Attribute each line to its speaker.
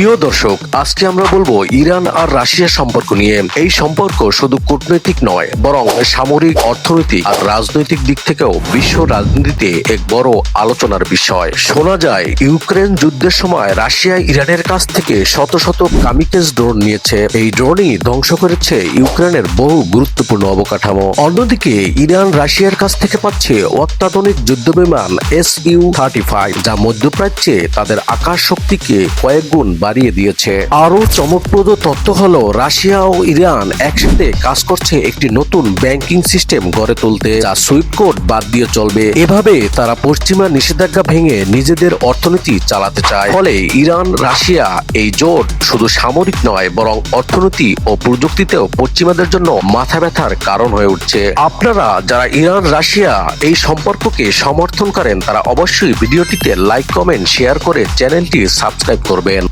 Speaker 1: প্রিয় দর্শক, আজকে আমরা বলব ইরান আর রাশিয়া সম্পর্ক নিয়ে। এই সম্পর্ক শুধু কূটনৈতিক নয়, বরং সামরিক, অর্থনৈতিক আর রাজনৈতিক দিক থেকেও বিশ্ব রাজনীতিতে এক বড় আলোচনার বিষয়। শোনা যায়, ইউক্রেন যুদ্ধের সময় রাশিয়া ইরানের কাছ থেকে শত শত কামিকেজ ড্রোন নিয়েছে। এই ড্রোনই ধ্বংস করেছে ইউক্রেনের বহু গুরুত্বপূর্ণ অবকাঠামো। অন্যদিকে, ইরান রাশিয়ার কাছ থেকে পাচ্ছে অত্যাধুনিক যুদ্ধবিমান এস ইউ থার্টি ফাইভ, যা মধ্যপ্রাচ্যে তাদের আকাশ শক্তিকে কয়েক গুণ বাড়িয়ে দিয়েছে। আরও চমকপ্রদ তথ্য হলো, রাশিয়া ও ইরান একসাথে কাজ করছে একটি নতুন ব্যাংকিং সিস্টেম গড়ে তুলতে, যা সুইফট কোড বাদ দিয়ে চলবে। এভাবে তারা পশ্চিমা নিষেধাজ্ঞা ভেঙে নিজেদের অর্থনীতি চালাতে চায়। ফলে ইরান, রাশিয়া এই জোট শুধু সামরিক নয়, বরং অর্থনীতি ও প্রযুক্তিতেও পশ্চিমাদের জন্য মাথা ব্যথার কারণ হয়ে উঠছে। আপনারা যারা ইরান, রাশিয়া এই সম্পর্ককে সমর্থন করেন, তারা অবশ্যই ভিডিওটিতে লাইক, কমেন্ট, শেয়ার করে চ্যানেলটি সাবস্ক্রাইব করবেন।